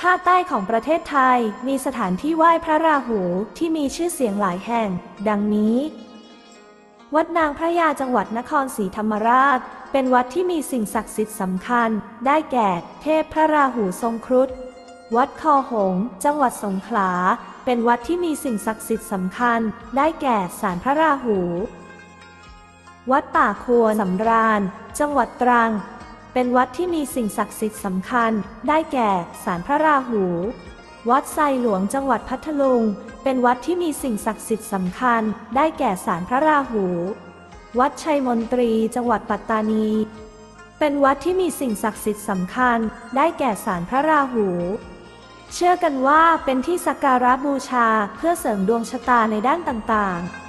ภาคใต้ของประเทศไทยมีสถานที่ไหว้พระราหูที่มีชื่อเสียงหลายแห่ง ดังนี้ วัดนางพระยาจังหวัดนครศรีธรรมราช เป็นวัดที่มีสิ่งศักดิ์สิทธิ์สำคัญ ได้แก่ เทพพระราหูทรงครุฑวัดคอหง จังหวัดสงขลา เป็นวัดที่มีสิ่งศักดิ์สิทธิ์สำคัญ ได้แก่ศาลพระราหู วัดป่าควรสำราญ จังหวัดตรัง เป็นวัดที่มีสิ่งศักดิ์สิทธิ์สำคัญ ได้แก่ศาลพระราหู วัดไซหลวงจังหวัดพัทลุง เป็นวัดที่มีสิ่งศักดิ์สิทธิ์สำคัญ ได้แก่ศาลพระราหู วัดชัยมนตรีจังหวัดปัตตานี เป็นวัดที่มีสิ่งศักดิ์สิทธิ์สำคัญ ได้แก่ศาลพระราหูเชื่อกันว่าเป็นที่สักการะบูชาเพื่อเสริมดวงชะตาในด้านต่างๆ